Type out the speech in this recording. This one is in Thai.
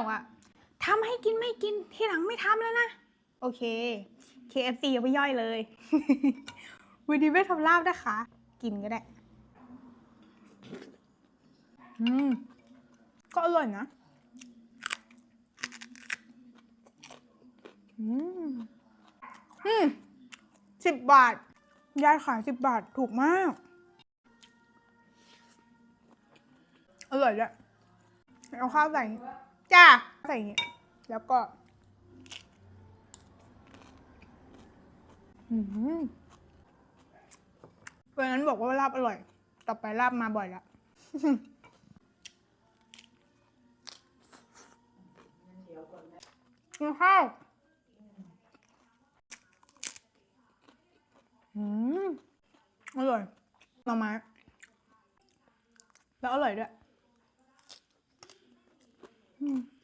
วอะทำให้กินไม่กินทีหลังไม่ทำแล้วนะ โอเค KFC ยังไม่ย่อยเลย วันนี้ไม่ทำลาบนะคะ กินก็ได้ อืม ก็อร่อยนะ อืม อืมสิบบาท ยายขายสิบบาทถูกมาก อร่อยด้วยเอาข้าวใส่ จ้าใส่อย่างงี้แล้วก็อืมวันนั้นบอกว่าลาบอร่อย ต่อไปลาบมาบ่อยแล้วกินข้าวอืมอร่อยหน่อไม้แล้วอร่อยด้วย อืม